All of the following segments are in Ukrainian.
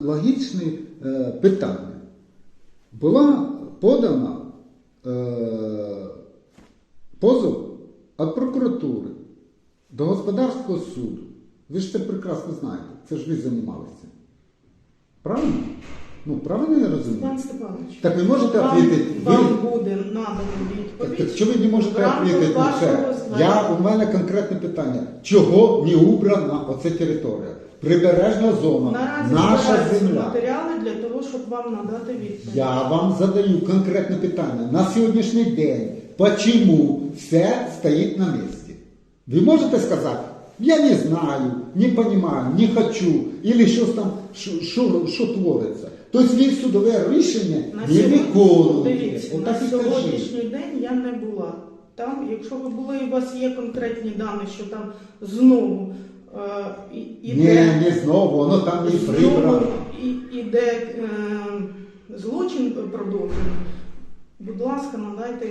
Логічне питання. Була подана е, позов від прокуратури до господарського суду. Ви ж це прекрасно знаєте. Це ж ви займалися. Правильно? Ну, правильно я розумію? Іван Степанович, Так ви можете вам, відповідати? Ви- вам буде надано відповідь. так чому ви не можете відповідати на це? Я, у мене конкретне питання. Чого не убрана оця територія? Прибережна зона, Наразі наша збираються земля. матеріали для того, щоб вам надати відповідь. Я вам задаю конкретне питання. На сьогоднішній день, почему все стоїть на місці? Ви можете сказати, я не знаю, не понимаю, не хочу, или щось там, що, що, що твориться. Тобто ви судове рішення На не сьогодні, виконуєте. дивіться, Отак на і кажіть. сьогоднішній день я не була там. Якщо ви були, і у вас є конкретні дані, що там знову е, і- Ні, не знову, воно там не прибрано. і- іде е, злочин продовжений. Будь ласка, надайте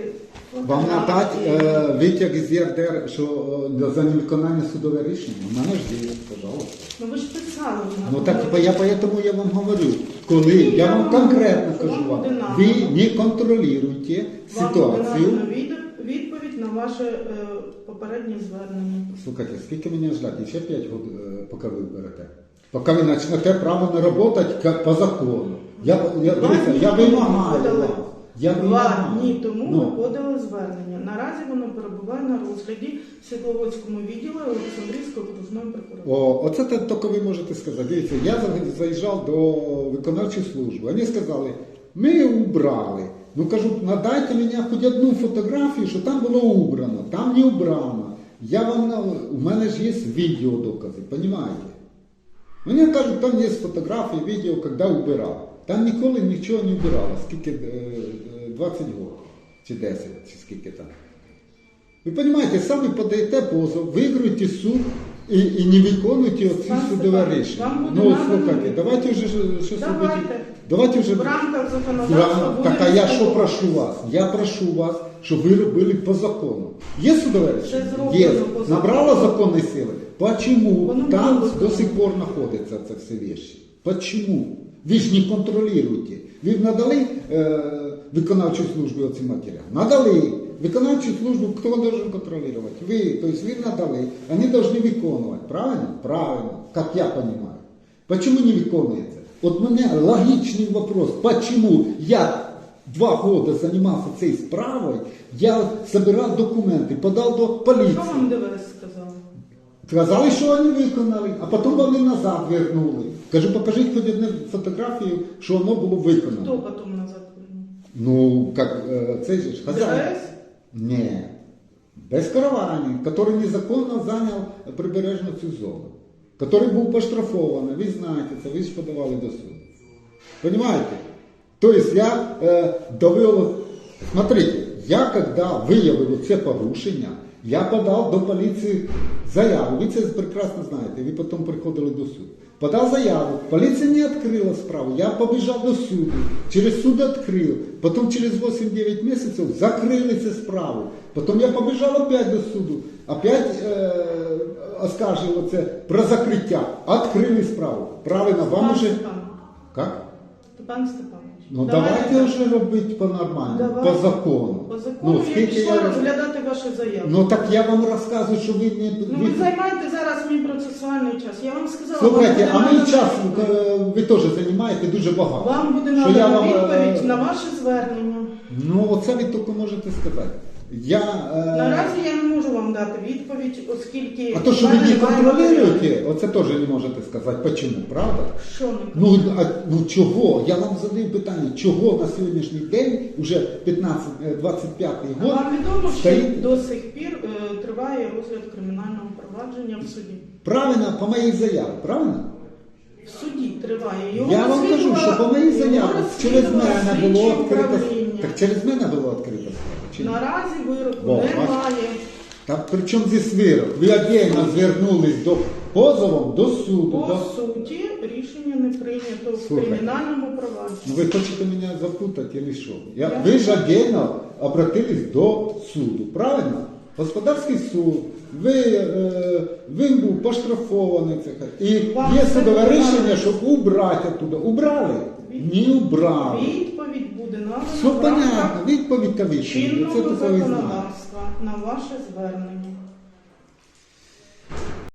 Вам надати е, витяг з ЄРДР, що е, за невиконання судове рішення? У мене ж є, пожалуйста. Ну ви ж писали. Ну так я поэтому я вам говорю, коли я вам конкретно кажу вам ви не контролюєте Вам буде ситуацію. надано від- відповідь на ваше е, попереднє звернення. Слухайте, скільки мені ждати? Ще 5 років, е, поки ви берете. Поки ви почнете право не працювати по закону. Я, я, Два дивіться, дні я тому вимагаю подали. вас. Я Два вимагаю. дні тому Ну. ви подали звернення. Наразі воно перебуває на розгляді в Світловодському відділі Олександрійської окружної прокуратури. О, оце те, тільки ви можете сказати. Дивіться, я за- заїжджав до виконавчої служби. Вони сказали, ми убрали. Ну кажу, надайте мені хоч одну фотографію, що там було убрано, там не убрано. Я вам у мене ж є відеодокази, розумієте? Мені кажуть, там є фотографії, відео, коли убирав. Там ніколи нічого не убирало, скільки е, е, 20 років, чи 10, чи скільки там. Ви розумієте, самі подаєте позов, виграєте суд і, і не виконуєте оці Пан судове Степанович, рішення. вам буде Ну, надано слухайте, відповідь. давайте вже ж- щось Давайте. робити. Давайте вже В рамках законодавства буде Так, а я що прошу вас? Я прошу вас, щоб ви робили по закону. Є судове Це рішення? зроблено Є. по закону. Набрало законної сили? Почему Воно там було до виконано. сих пор знаходяться це все вещи? Почему? Ви ж не контролюєте. Ви б надали е, виконавчій службі оці матеріали? Надали. Виконавчу службу хто должен контролювати? Ви. Тобто ви надали. Вони повинні виконувати. Правильно? Правильно. Как я понимаю. Почему не виконується? От мене логічний вопрос. Почему я два года занимался цією справою, я собирав документи, подав до поліції. Що вам ДВС сказали? Сказали, що вони виконали, а потім вони назад вернули. Кажу, покажіть хоч одну фотографію, що воно було виконано. Хто потім назад вернув? Ну, как е, цей же ж хазяїн. ДВС? Ні. Без каравані, який незаконно зайняв прибережну цю зону. Який був поштрафований, ви знаєте це, ви ж подавали до суду. Понимаете? То есть я э, довел, смотрите, я когда виявив це порушення, я подав до поліції заяву. Ви це прекрасно знаєте, ви потім приходили до суду. Подав заяву, поліція не відкрила справу, я побіжав до суду, через суд відкрив, потім через 8-9 місяців закрили цю справу. Потім я побіжав опять до суду, опять е, оскаржив це про закриття, відкрили справу. Правильно, вам уже... Как? Степан Степанович. Ну давайте, вже робити по-нормальному, Давайте. по закону. По закону Ну, я скільки пішла я... розглядати ваші заяви. Ну так я вам розказую, що ви не... Ну ви займаєте зараз мій процесуальний час. Я вам сказала, Слухайте, вам а буде мій надано час е, ви теж займаєте дуже багато. Вам буде Що я вам, е, відповідь на ваше звернення. Ну оце ви тільки можете сказати. Я... е, Наразі я не можу вам дати відповідь, оскільки А то, що в ви мене не немає контролюєте, оце теж не можете сказати. Почему, правда? Що не Ну, а, ну чого? Я вам задаю питання, чого на сьогоднішній день, уже 15, е, 25 А год, Вам відомо, що стоїть до сих пір е, триває розгляд кримінального провадження в суді. правильно по моїй заяві, правильно? В суді триває. Його Я вам кажу, що по моїй розслідувала- заяві через розслідувала мене було слідче відкрито. управління. Так через мене було відкрито справа. чи ні? Наразі вироку бачите. немає. Так при чому здесь вирок? Ви отдельно звернулись до позовом до суду. По До... суті, рішення не прийнято в Слухайте. кримінальному Ну, провадженні. ви хочете мене запутати или що? Я... Я- Ви ж отдельно обратились до суду, правильно? Господарський суд, ви, е, він був поштрафований. Це, і є судове рішення, що убрати оттуда. Убрали? Ні, убрали. Відповідь буде надана Все в рамках понятно, відповідь та відповідь. чинного Це таке ви знаєте. законодавства на ваше звернення.